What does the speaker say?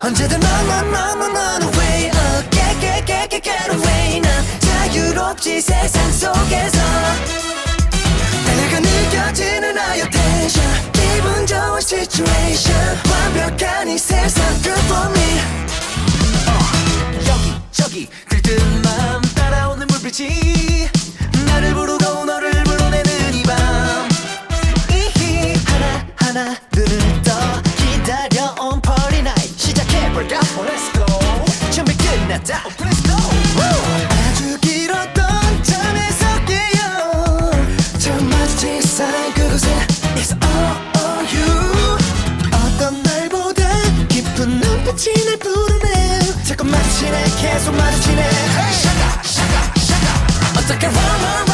언제든 넌넌넌넌 away uh, get get get get get away 난 자유롭지 세상 속에서. 달려가 느껴지는 아여 텐션 기분 좋은 situation. 완벽한 이 세상 good for me 여기 저기 들뜬 맘. 따라오는 불빛이 나를 부르고 너를 불러내는 이밤. 이히 하나 하나 눈을 날 부르네 자꾸 마주치네 계속 마주치네 Shaka shaka shaka 어떻게 run run run